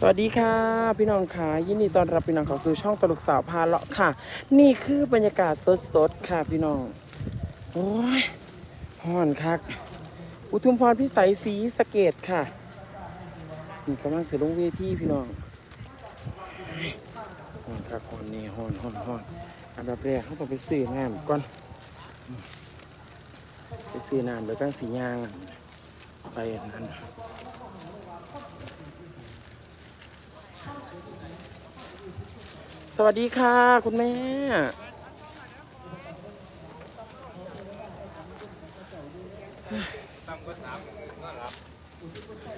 สวัสดีค่ะ พี่น้องค่ะยินดีต้อนรับพี่น้องเข้าสู่ช่องตลกสาวพาเลาะค่ะ นี่คือบรรยากาศสดๆค่ะพี่น้องโอ้ยห่อนคัก อุทุมพรพิสัยศรีสะเกดค่ะนี่กำลังเสลงเวทีพี่น้องห่อนคักห่อนนี่ห่อนห่อนห่อนอันดับแรกเขาต้องไปซื้อน้ำก่อนไปซื้อน้ำแล้วตั้งสียางไปอันนั้น สวัสดีค่ะ คุณแม่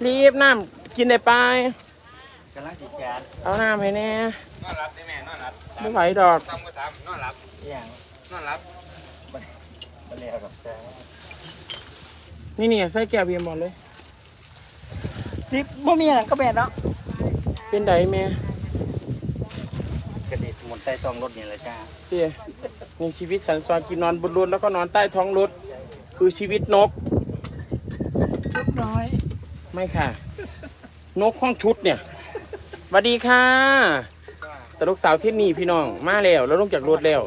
รีบน้ำกินได้ไปกำลังจิตแกนเอาน้ำให้แน่นอนรับได้แม่นอนรับไม่ไหวดอกซ้ำก็ซ้ำนอนรับเอี่ยงนอนรับมันเรียกกับแซงนี่นี่ใส่แก้วเบียร์หมดเลยทิปบ่มีอย่างก็แม่เนาะเป็นไดแม่กระติหมุน ใต้ต้องรถนี่เลยจ้าเตี้ยในชีวิตสันสอนกินนอนบนรถแล้วก็นอนใต้ท้องรถ คือชีวิตนก ชุดน้อย ไม่ค่ะ นกห้องชุดเนี่ยสวัสดีค่ะตลกสาวที่นี่พี่น้องมาแล้วแล้วลงจากรถแล้ว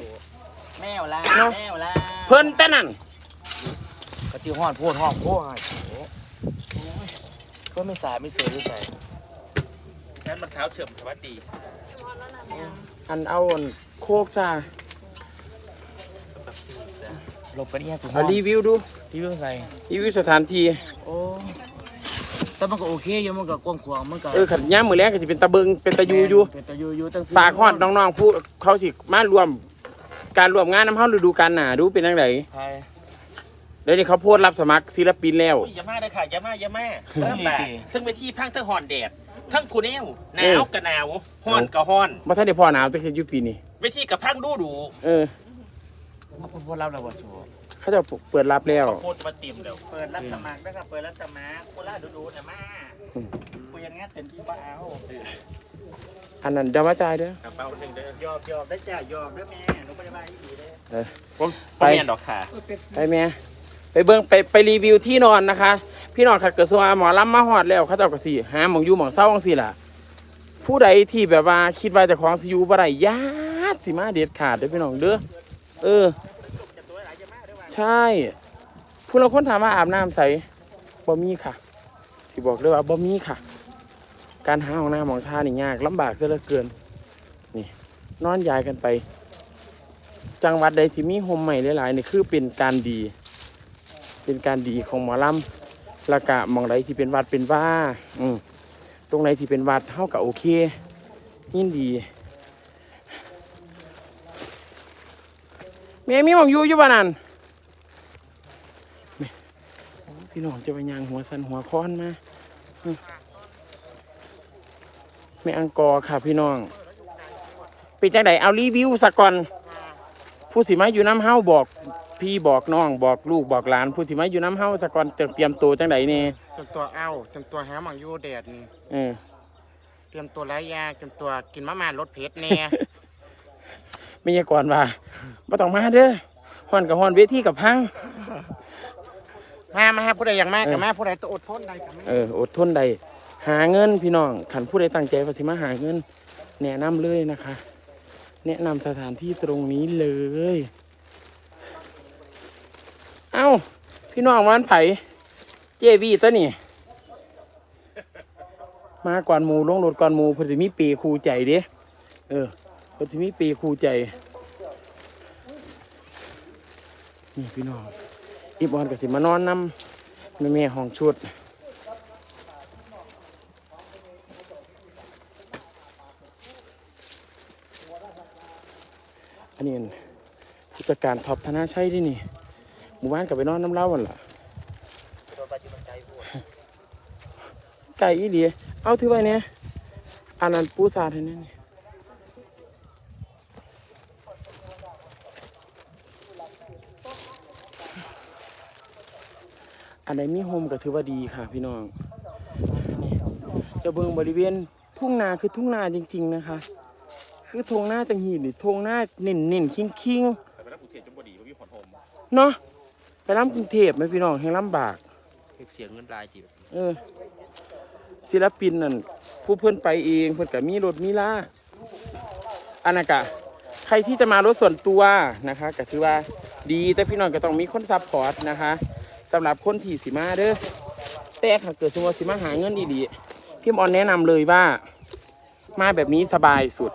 แมวล่าเนาะแมวล่าเพิ่นแต่นั่นกระจิห้อนพูดห้องโอ้ยก็ไม่สายไม่เสือด้วยใส่ฉันมันเช้าเฉิมสวัสดี อันเอาอันโคกจ้าลบไปนี่กูห้เอาองรีวิวดู รีวิวใส่ รีวิวสถานที่โอ้แต่มันก็โอเคอยู่มันก็กว้างขวางมันก็เออขันย่ามมือแรกก็จะเป็นตะเบิงเป็นตะยูอยู่เป็นตะยูอยู่ตั้งฝากฮอดน้องๆผู้เขาสิมารวม การรวมงานน้ำเฮาฤดูกาลหนาดูเป็นจังไดใช่เดี๋ยวนี้เขาโพสต์รับสมัครศิลปินแล้ว อย่ามาเลยค่ะอย่ามาอย่ามาเริ่มแต่ทั้งไปที่พังทั้งหอนแดด ทั้งคูแนวหนาวกับหนาวห้อนกับห้อนบ่ทันได้พ่อหนาวจะเฮ็ดอยู่ปีนี้ไปที่กับพังดูดูเออมาพูดรับแล้วว่าสูเขาจะเปิดรับแล้วโคตรมาเต็มแล้วเปิดรับสมัครนะครับเปิดรับสมัครโคราชดูๆนะมาอืมคุยยังงั้นเต็มที่บ้าเอาอันนั้นเดี๋ยวมาจ่ายเด้อกระเป๋าหนึ่งเด้อยอมยอมได้จ้ายอมได้แม่หนูไปบ้านที่ดีเลยเออผมไปไปเมียนดอกค่ะไปแม่ไปเบิ่งไปไปรีวิวที่นอนนะคะ พี่น้องขัดเกิดสวาหมอลำมาฮอดแล้วเขาเจ้าก็สิหาหมองอยู่หมองเศร้าจังซี่ล่ะ ผู้ใดที่แบบว่าคิดว่าเจะของสิอยู่บ่ได้ญาสิมาเด็ดขาดเด้อพี่น้องเด้อเออ ใช่ผู้เราคนถามว่าอาบน้ำใสบ่มีค่ะ สิบอกเลยว่าบ่มีค่ะ การหาห้องน้ำของท่านี่ยากลำบากซะเหลือเกิน นี่ นอนยายกันไป จังหวัดใดที่มีโฮมใหม่หลายๆนี่คือเป็นการดี เป็นการดีของหมอลำ ล้วก็หมองใดที่เป็นวัดเป็นว่าอืมตรงไหนที่เป็นวัดเท่ากับโอเคยินดีเมียมีหมองอยู่อยู่บ้านนั่นพี่น้องจะไปยางหัวสันหัวค้อนมาอืมแม่อังกอร์ค่ะพี่น้องเป็นจังไดเอารีวิวสักก่อน ผู้สิมาอยู่น้ำเฮาบอก พี่บอกน้องบอกลูกบอกหลานผู้สิมาอยู่น้ำเฮาสักก่อนเตรียมเตรียมตัวจังไดนี่เตรียมตัวเอาเตรียมตัวหาหมังยูแดดนี่เออเตรียมตัวไรยาเตรียมตัวกินมะม่ารสเผ็ดแน่ไม่ใช่ก่อนว่าบ่ต้องมาเด้อฮ้อนกับฮ้อนเวทีกับพังมามาหาผู้ใดอย่างมากเออกับมาผู้ใดตัวอดทนได้กับมาเอออดทนใดหาเงินพี่น้องขันผู้ใดตั้งใจว่าสิมาหาเงิน แนะนำเลยนะคะ แนะนำสถานที่ตรงนี้เลย เอ้า พี่น้องวานไผ่เจวีตัวนี่ มาก่อนหมูลงรถก่อนหมูเพอสิมีปีคูใจเด้เออเพอสิมีปีคูใจ นี่พี่น้องอีบอลก็สิมานอนนำแม่แม่ห้องชุดอันนี้ผู้จัดการท็อปธนาชัยที่นี่ มู่บ้านกลับไปนอนน้ำเล่าวันละโดนปฏิบัติใจพูดไก่อีเดียเอาถือไว้เนี่ยอันนั้นปูซาเท่านั้นนี่อันไหนมีโฮมก็ถือว่าดีค่ะ พี่น้องนี่จะเบิ่งบริเวณทุ่งนาคือทุ่งนาจริง ๆ นะคะ คือทงหน้าจังหีนี่ทงหน้าเน่นเน่นๆคิงคิงแต่ไปรับผู้เทียนจมบดีว่ามีคนโฮมๆเนาะ ไปล้ำกรุงเทพไหมพี่น้องแห่งลำบาก เสียงเงินรายจีบเออศิลปินนั่นผู้เพื่อนไปเองเพื่อนกับมีรถมีลาอันนั้นกะ ใครที่จะมารถส่วนตัวนะคะก็ถือว่าดีแต่พี่น้องก็ต้องมีคนซัพพอร์ตนะคะสำหรับคนที่สิมาเด้อแต่ถ้าเกิดสมมติว่าสิมาหาเงินดีๆพี่ออนแนะนำเลยว่า มาแบบนี้สบายสุด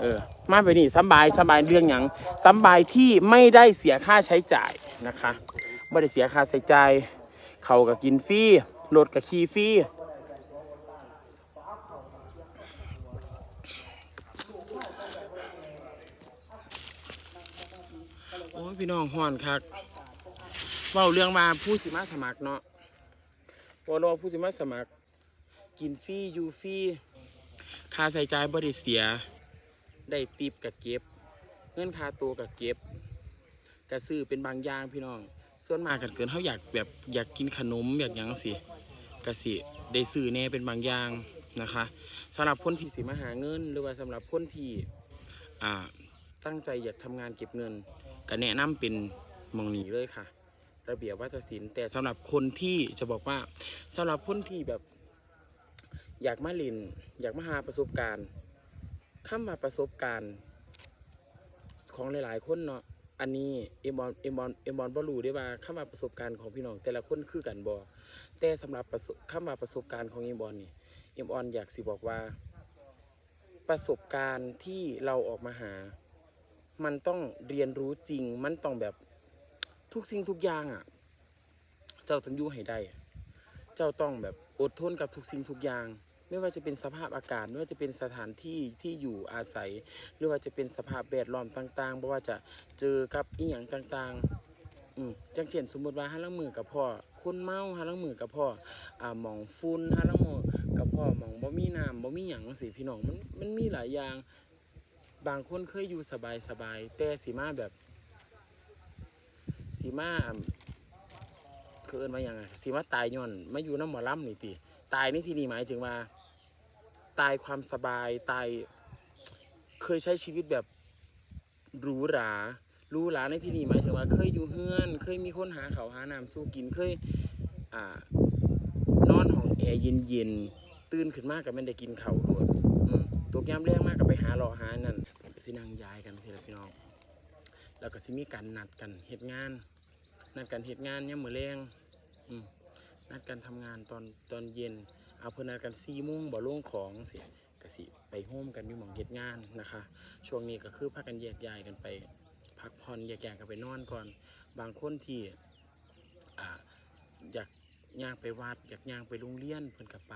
เออ มาแบบนี้สบายสบายเรื่องอย่างสบายที่ไม่ได้เสียค่าใช้จ่าย นะคะไม่ได้เสียค่าใช้จ่ายเขาก็กินฟรีรถก็ขี่ฟรีโอ้ยพี่น้องห่อนคักเว้าเรื่องมาผู้สิมาสมัครเนาะวอลผู้สิมาสมัคร กินฟรีอยู่ฟรีค่าใช้จ่ายบริเสีย ได้ติปกับเก็บ เงินค่าตัวกับเก็บ กระซื้อเป็นบางอย่างพี่น้อง ส่วนมากกันเกินเขาอยากแบบอยากกินขนมอยากหยังสิกะสิได้ซื้อแน่เป็นบางอย่างนะคะสำหรับคนที่สิมาหาเงิน หรือว่าสำหรับคนที่อ่าตั้งใจอยากทำงานเก็บเงินก็แนะนำเป็นหมองนี้เลยค่ะ ระเบียบวัฒนศิลป์แต่สำหรับคนที่จะบอกว่าสำหรับคนที่แบบ อยากมาเลินอยากมาหาประสบการณ์ข้ามาประสบการณ์ของหลาย ๆ คนเนาะ อันนี้เอมบอลเอมบอลเอมบอลบ่รู้ได้ว่าข้ามาประสบการณ์ของพี่น้อง แต่ละคนคือกันบ่แต่สำหรับประสบข้ามาประสบการณ์ของเอมบอลนี่เอมบอลอยากสิบอกว่า ประสบการณ์ที่เราออกมาหา มันต้องเรียนรู้จริง มันต้องแบบทุกสิ่งทุกอย่างอะ เจ้าต้องอยู่ให้ได้ เจ้าต้องแบบอดทนกับทุกสิ่งทุกอย่าง ไม่ว่าจะเป็นสภาพอากาศ ไม่ว่าจะเป็นสถานที่ที่อยู่อาศัย หรือว่าจะเป็นสภาพแวดล้อมต่างๆเพราะว่าจะเจอกับอีหยังต่างๆอืมจังเช่นสมมติว่าห้าลังมือกับพ่อคนเมาห้าลังมือกับพ่ออ่าหมองฟุ้นห้าลังมือกับพ่อหมองบ่มีน้ำบ่มีหยังสิพี่น้องมันมันมีหลายอย่างบางคนเคยอยู่สบายสบายๆแต่สีมาแบบสีมาคือเอินมาอย่างไงสีมาตายย้อนมาอยู่น้ำหมอลำนี่ติตายในที่นี้หมายถึงว่า ตายความสบายตายเคยใช้ชีวิตแบบหรูหราหรูหราในที่นี้หมายถึงว่า เคยอยู่เฮือน เคยมีคนหาเขาหาน้ำสู้กินเคยอ่านอนห้องแอร์เย็นๆตื่นขึ้นมากกับมันได้กินเขาด้วยตกยามแรงมากกับไปหาเลาะหานั่นก็สินังย้ายกันทีละพี่น้องแล้วก็สิมีการนัดกันเฮ็ดงานนัดกันเฮ็ดงานเนี่ยามมือแรงนัดกันทำงานตอนตอนเย็น เอาเพิ่นนัดกันสี่โมงบ่ลงของเสิก็สิไปโฮมกันอยู่หม่องเฮ็ดงานนะคะ ช่วงนี้ก็คือพากันแยกย้ายกันไป พักผ่อนแยกย้ายกันไปนอนก่อน บางคนที่อ่าอยากย่างไปวัดอยากย่างไปโรงเรียนเพิ่นก็ไป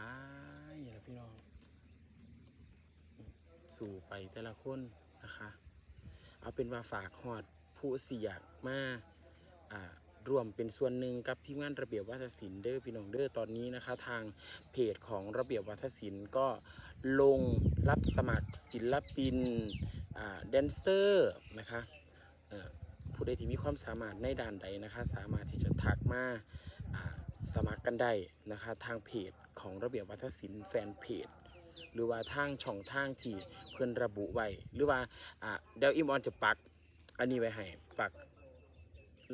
อย่างพี่น้องอืมสู่ไปแต่ละคนนะคะ เอาเป็นว่าฝากฮอดผู้สิอยากมาอ่า รวมเป็นส่วนหนึ่งกับทีมงานระเบียบวัฒนศิลป์เด้อพี่น้องเด้อตอนนี้นะคะ ทางเพจของระเบียบวัฒนศิลป์ก็ลงรับสมัครศิลปินอ่าแดนเซอร์นะคะผู้ใดที่มีความสามารถในด้านใดนะคะ สามารถที่จะทักมาสมัครกันได้นะคะ ทางเพจของระเบียบวัฒนศิลป์แฟนเพจหรือว่าทางช่องทางที่เพื่อนระบุไว้หรือว่าเดี๋ยวอิมออนจะปักอันนี้ไว้ให้ปัก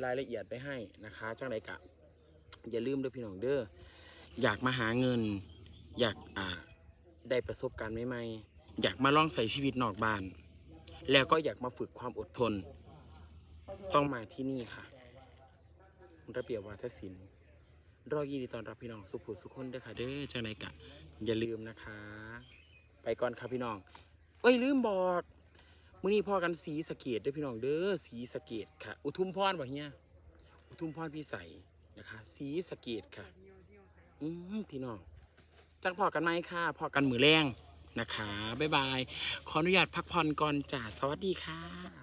รายละเอียดไปให้นะคะจังไรกะอย่าลืมด้วยพี่น้องเด้ออยากมาหาเงิน อยากอ่าได้ประสบการณ์ใหม่ๆอยากมาลองใส่ชีวิตนอกบ้าน แล้วก็อยากมาฝึกความอดทน ต้องมาที่นี่ค่ะ ระเบียบวัฒนศิลป์รอยินดีตอนรับพี่น้องสุขุสุขคนเด้อค่ะเด้อจังไรกะอย่าลืมนะคะ ไปก่อนครับพี่น้องเอ้ยลืมบอก มื่อนี้พ่อกันสีสะเกตด้วยพี่น้องเด้อสีสะเกตค่ะ อุทุมพรบ่เฮียอุทุมพรพี่ใสนะคะสีสะเกตค่ะอืมพี่น้องจังพอกันไหมค่ะพอกันมือแรงนะคะบ๊ายบาย ขออนุญาตพักผ่อนก่อนจ้าสวัสดีค่ะ